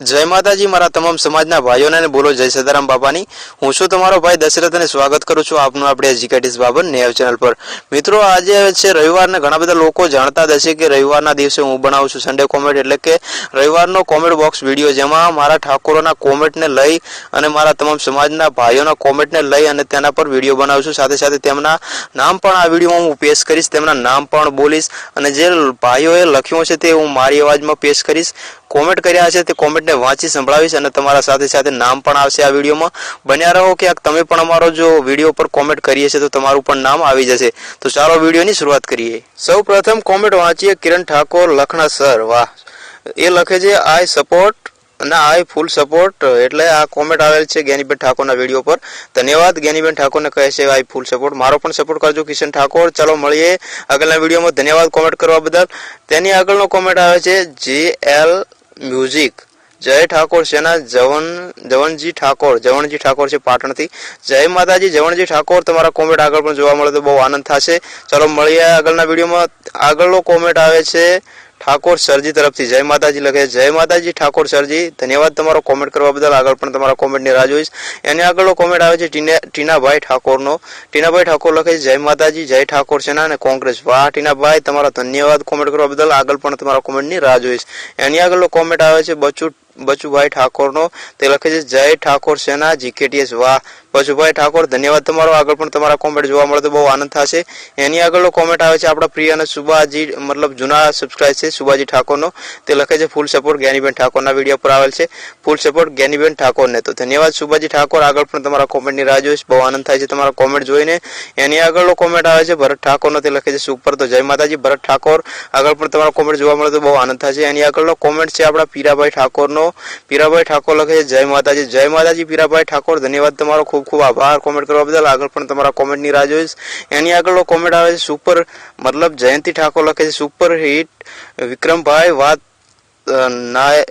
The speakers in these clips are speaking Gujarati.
જય માતાજી, મારા તમામ સમાજના ભાઈઓને બોલો જય સદારામ બાપાની. હું છું તમારો ભાઈ દશરથ અને સ્વાગત કરું છું આપનું આપણે એજ્યુકેટિસ બાબર નેવ ચેનલ પર. મિત્રો, આજે છે રવિવારને ઘણા બધા લોકો જાણતા હશે કે રવિવારના દિવસે હું બનાવું છું સન્ડે કોમેન્ટ એટલે કે રવિવારનો કોમેન્ટ બોક્સ વીડિયો જેમાં મારા ઠાકોરોના કોમેન્ટને લઈ અને મારા તમામ સમાજના ભાઈઓના કોમેન્ટને લઈ અને તેના પર વીડિયો બનાવું છું. સાથે સાથે તેમના નામ પણ આ વિડીયોમાં હું પેશ કરીશ, તેમના નામ પણ બોલીશ અને જે ભાઈઓએ લખ્યું છે તે હું મારી અવાજમાં પેશ કરીશ. કોમેન્ટ કર્યા છે, તે કોમેન્ટને વાંચી સંભળાવીશ અને તમારા સાથે સાથે નામ પણ આવશે આ વિડીયોમાં. બન્યા રહો ક્યાંક, તમે પણ અમારો જો વીડિયો પર કોમેન્ટ કરીએ છીએ તો તમારું પણ નામ આવી જશે. તો ચાલો વિડીયોની શરૂઆત કરીએ. સૌ પ્રથમ કોમેન્ટ વાંચીએ કિરણ ઠાકોર લખણા સર. વાહ. એ લખે છે આઈ સપોર્ટ ના આઈ ફૂલ સપોર્ટ એટલે આ કોમેન્ટ આવેલ છે જ્ઞાનીબેન ઠાકોરના વીડિયો પર. ધન્યવાદ, જ્ઞાનીબેન ઠાકોરને કહે છે આઈ ફૂલ સપોર્ટ મારો પણ સપોર્ટ કરજો, કિશન ઠાકોર. ચાલો મળીએ આગળના વિડીયોમાં. ધન્યવાદ કોમેન્ટ કરવા બદલ. તેની આગળનો કોમેન્ટ આવે છે જે એલ મ્યુઝિક. જય ઠાકોર સેના જવન જવનજી ઠાકોર. જવનજી ઠાકોર છે પાટણથી. જય માતાજી, જવનજી ઠાકોર. તમારા કોમેન્ટ આગળ પણ જોવા મળે તો બહુ આનંદ થશે. ચાલો મળીએ આગળના વિડીયોમાં. આગળનો કોમેન્ટ આવે છે ઠાકોર સરજી તરફથી. જય માતાજી લખે જય માતાજી, ઠાકોર સરજી. ધન્યવાદ તમારો કોમેન્ટ કરવા બદલ. આગળ પણ તમારા કોમેન્ટની રાહ જોઈશ. એની આગળનો કોમેન્ટ આવે છે ટીના ટીનાભાઈ ઠાકોરનો. ટીનાભાઈ ઠાકોર લખે છે, જય માતાજી, જય ઠાકોર સેના અને કોંગ્રેસ. વાહ ટીનાભાઈ, તમારો ધન્યવાદ કોમેન્ટ કરવા બદલ. આગળ પણ તમારા કોમેન્ટની રાહ જોઈશ. એની આગળનો કોમેન્ટ આવે છે બચુ બચુભાઈ ઠાકોરનો. તે લખે છે, જય ઠાકોર સેના, જીકેટીએસ વાહ. બચુભાઈ ઠાકોર, ધન્યવાદ તમારો. આગળ પણ તમારા કોમેન્ટ જોવા મળે તો બહુ આનંદ થશે. એની આગળનો કોમેન્ટ આવે છે, આપણા પ્રિય અને સુભાજી મતલબ જૂના સબસ્ક્રાઇબ છે સુભાજી ઠાકોરનો. તે લખે છે, ફૂલ સપોર્ટ જ્ઞાનીબેન ઠાકોરના વીડિયો પર આવેલ છે. ફૂલ સપોર્ટ જ્ઞાનીબેન ઠાકોરને. તો ધન્યવાદ સુભાજી ઠાકોર. આગળ પણ તમારા કોમેન્ટની રાહ જોઈશ. બહુ આનંદ થાય છે તમારા કોમેન્ટ જોઈને. એની આગળનો કોમેન્ટ આવે છે, ભરત ઠાકોરનો. તે લખે છે, સુપર. તો જય માતાજી, ભરત ઠાકોર. આગળ પણ તમારા કોમેન્ટ જોવા મળે તો બહુ આનંદ થશે. એની આગળનો કોમેન્ટ છે આપણા પીરાભાઈ ઠાકોરનો. પીરાભાઈ ઠાકોર લખે છે, જય માતાજી જય માતાજી પીરાભાઈ ઠાકોર, ધન્યવાદ તમારો, ખૂબ ખૂબ આભાર કોમેન્ટ કરવા બદલ. આગળ પણ તમારા કોમેન્ટની રાહ જોઈશ. એની આગળનો કોમેન્ટ આવે છે, સુપર, મતલબ જયંતિ ઠાકોર લખે છે, સુપર હિટ વિક્રમભાઈ વાત નાય,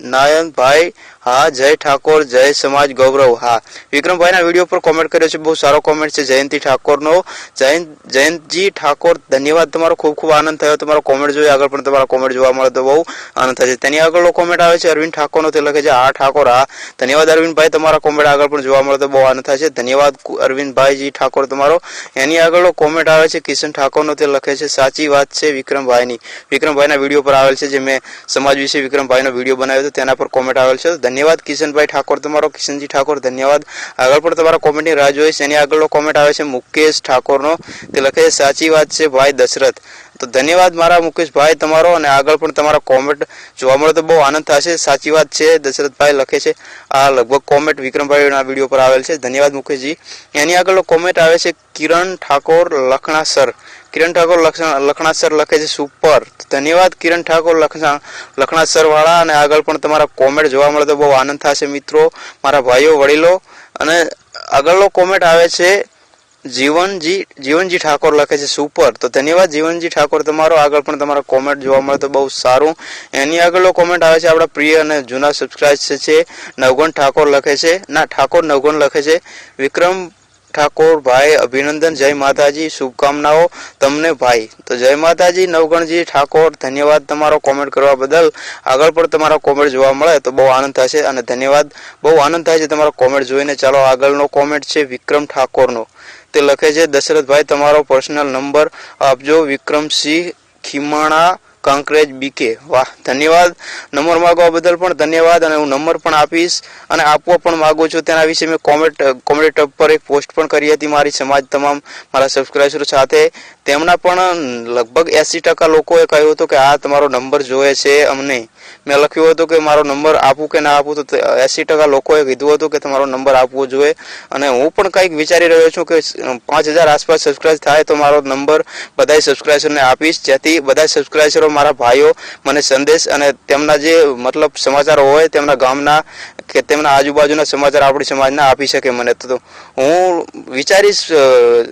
નાયનભાઈ હા, જય ઠાકોર, જય સમાજ ગૌરવ. હા, વિક્રમભાઈના વીડિયો પર કોમેન્ટ કર્યો છે, બહુ સારો કોમેન્ટ છે, જયંતિ ઠાકોરનો. જયંત, જયંતજી ઠાકોર, ધન્યવાદ તમારો, ખૂબ ખૂબ આનંદ થયો તમારો કોમેન્ટ જોઈ, આગળ પણ તમારા કોમેન્ટ જોવા મળે તો બહુ આનંદ થશે. તેની આગળનો કોમેન્ટ આવે છે, અરવિંદ ઠાકોરનો, તે લખે છે આ ઠાકોર, હા. ધન્યવાદ અરવિંદભાઈ, તમારા કોમેન્ટ આગળ પણ જોવા મળે તો બહુ આનંદ થશે. ધન્યવાદ કુ- અરવિંદભાઈજી ઠાકોર તમારો. એની આગળનો કોમેન્ટ આવે છે, કિશન ઠાકોરનો, તે લખે છે, સાચી વાત છે, વિક્રમભાઈની. વિક્રમભાઈના વીડિયો પર આવેલ છે, જે મેં સમાજ વિશે વિક્રમભાઈનો વીડિયો બનાવ્યો હતો, તેના પર કોમેન્ટ આવેલ છે. ધન્યવાદ કિશનભાઈ ઠાકોર તમારો, કિશનજી ઠાકોર, ધન્યવાદ. આગળ પણ તમારા કોમેન્ટની રાહ જોઈશ એની આગળનો કોમેન્ટ આવે છે મુકેશ ઠાકોરનો. તે લખે છે, સાચી વાત છે ભાઈ દશરથ. તો ધન્યવાદ મારા મુકેશભાઈ તમારો અને આગળ પણ તમારા કોમેન્ટ જોવા મળે તો બહુ આનંદ થશે. સાચી વાત છે, દશરથભાઈ લખે છે. આ લગભગ કોમેન્ટ વિક્રમભાઈના વીડિયો પર આવેલ છે. ધન્યવાદ મુકેશજી. એની આગળનો કોમેન્ટ આવે છે કિરણ ઠાકોર લખણા સર કિરણ ઠાકોર લખણા સર લખે છે સુપર. ધન્યવાદ કિરણ ઠાકોર લખણા સર વાળા અને આગળ પણ તમારા કોમેન્ટ જોવા મળે તો બહુ આનંદ થશે મિત્રો, મારા ભાઈઓ, વડીલો. અને આગળનો કોમેન્ટ આવે છે, જીવનજી જીવનજી ઠાકોર લખે છે સુપર. તો ધન્યવાદ જીવનજી ઠાકોર તમારો. આગળ પણ તમારા કોમેન્ટ જોવા મળે તો બહુ સારું. એની આગળનો કોમેન્ટ આવે છે આપણા પ્રિય અને જૂના સબસ્ક્રાઇબ છે, નવગણ ઠાકોર લખે છે. ના, ઠાકોર નવગણ લખે છે. વિક્રમ ઠાકોર, ભાઈ, અભિનંદન, જય માતાજી, શુભકામનાઓ તમને, ભાઈ. તો જય માતાજી, નવગણજી ઠાકોર, ધન્યવાદ તમારો કોમેન્ટ કરવા બદલ. આગળ પણ તમારો કોમેન્ટ જોવા મળે તો બહુ આનંદ થશે અને ધન્યવાદ. બહુ આનંદ થાય છે તમારો કોમેન્ટ જોઈને. ચાલો, આગળનો કોમેન્ટ છે વિક્રમ ઠાકોરનો. તે લખે છે, દશરથભાઈ, તમારો પર્સનલ નંબર આપજો. વિક્રમસિંહ ખીમાણા કાંકરેજ બીકે વાહ, ધન્યવાદ. નંબર માગવા બદલ પણ ધન્યવાદ અને હું નંબર પણ આપીશ અને આપવા પણ માંગુ છું. તેના વિશે મેં કોમેન્ટ ટબ પર એક પોસ્ટ પણ કરી હતી મારી સમાજ તમામ, મારા સબસ્ક્રાઈબરો સાથે. તેમના પણ લગભગ એસી ટકા લોકોએ કહ્યું હતું કે આ તમારો નંબર જોઈએ છે અમને. મેં લખ્યું હતું કે મારો નંબર આપું કે ના આપું તો એસી ટકા લોકોએ કીધું હતું કે તમારો નંબર આપવો જોઈએ. અને હું પણ કંઈક વિચારી રહ્યો છું કે પાંચ હજાર આસપાસ સબસ્ક્રાઇબ થાય તો મારો નંબર બધા સબસ્ક્રાઇબરને આપીશ. જેથી બધા સબસ્ક્રાઇબરો મારા ભાઈઓ મને સંદેશ અને તેમના જે મતલબ સમાચારો હોય તેમના ગામના કે તેમના આજુબાજુના સમાચાર આપણી સમાજના આપી શકે મને. તો હું વિચારીશ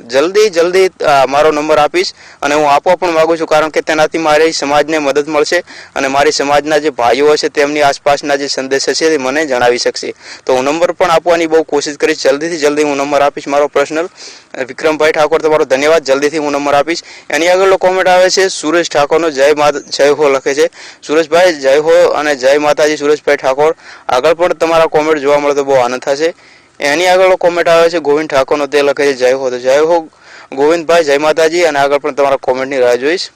જલ્દી જલ્દી મારો નંબર આપીશ અને હું આપવા પણ માગું છું કારણ કે તેનાથી મારી સમાજને મદદ મળશે અને મારી સમાજના જે ભાઈઓ હશે તેમની આસપાસના જે સંદેશ હશે તે મને જણાવી શકશે. તો હું નંબર પણ આપવાની બહુ કોશિશ કરીશ. જલ્દીથી જલ્દી હું નંબર આપીશ મારો પર્સનલ. વિક્રમભાઈ ઠાકોર, તમારો ધન્યવાદ. જલ્દીથી હું નંબર આપીશ. એની આગળનો કોમેન્ટ આવે છે, સુરેશ ઠાકોરનો જય માતા, જય હો લખે છે. સુરેશભાઈ, જય હો અને જય માતાજી, સુરેશભાઈ ઠાકોર. આગળ પણ તમારા કોમેન્ટ જોવા મળે તો બહુ આનંદ થશે. એની આગળ કોમેન્ટ આવે છે, ગોવિંદ ઠાકોરનો, તે લખે છે, જય હો. તો જય હો ગોવિંદભાઈ, જય માતાજી. અને આગળ પણ તમારા કોમેન્ટની રાહ જોઈશ.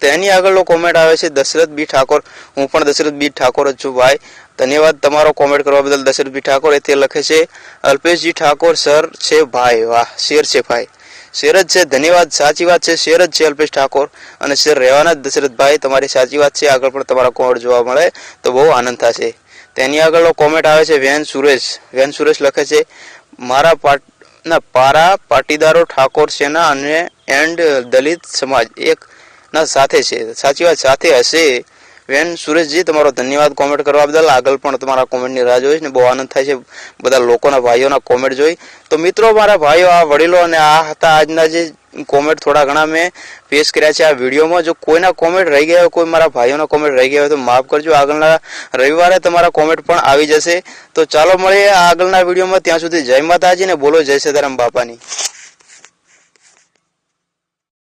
તેની આગળનો કોમેન્ટ આવે છે, દશરથ બી ઠાકોર. હું પણ દશરથ બી ઠાકોર જ છું, ભાઈ. ધન્યવાદ તમારો કોમેન્ટ કરવા બદલ. દશરથ બી ઠાકોર એ તે લખે છે, અલ્પેશજી ઠાકોર, સર છે, ભાઈ. વાહ, શેર છે, ભાઈ. શેર જ છે, ધન્યવાદ. સાચી વાત છે, શેર જ છે, અલ્પેશ ઠાકોર. અને શેર રહેવાના જ દશરથભાઈ તમારી સાચી વાત છે. આગળ પણ તમારા કોમેન્ટ જોવા મળે તો બહુ આનંદ થશે. તેની આગળનો કોમેન્ટ આવે છે, વેન સુરેશ. વેન સુરેશ લખે છે, મારા પાટ ના, પારા, પાટીદારો ઠાકોર સેના અને એન્ડ દલિત સમાજ એક ના સાથે છે. સાચી વાત, સાથે હશે વેન સુરેશજી, તમારો ધન્યવાદ કોમેન્ટ કરવા બદલ. આગળ પણ તમારા કોમેન્ટની રાહ જોઈશ ને બહુ આનંદ થાય છે. બધા લોકોના ભાઈઓના કોમેન્ટ જોઈ. તો મિત્રો, મારા ભાઈઓ, આ વડીલો અને આ હતા આજના જે કોમેન્ટ થોડા ઘણા મેં પેશ કર્યા છે આ વિડીયોમાં. જો કોઈના કોમેન્ટ રહી ગયા હોય, કોઈ મારા ભાઈઓના કોમેન્ટ રહી ગયા હોય, તો માફ કરજો. આગળના રવિવારે તમારા કોમેન્ટ પણ આવી જશે. તો ચાલો મળીએ આગળના વિડીયોમાં. ત્યાં સુધી જય માતાજી ને બોલો જય સીતારામ બાપાની.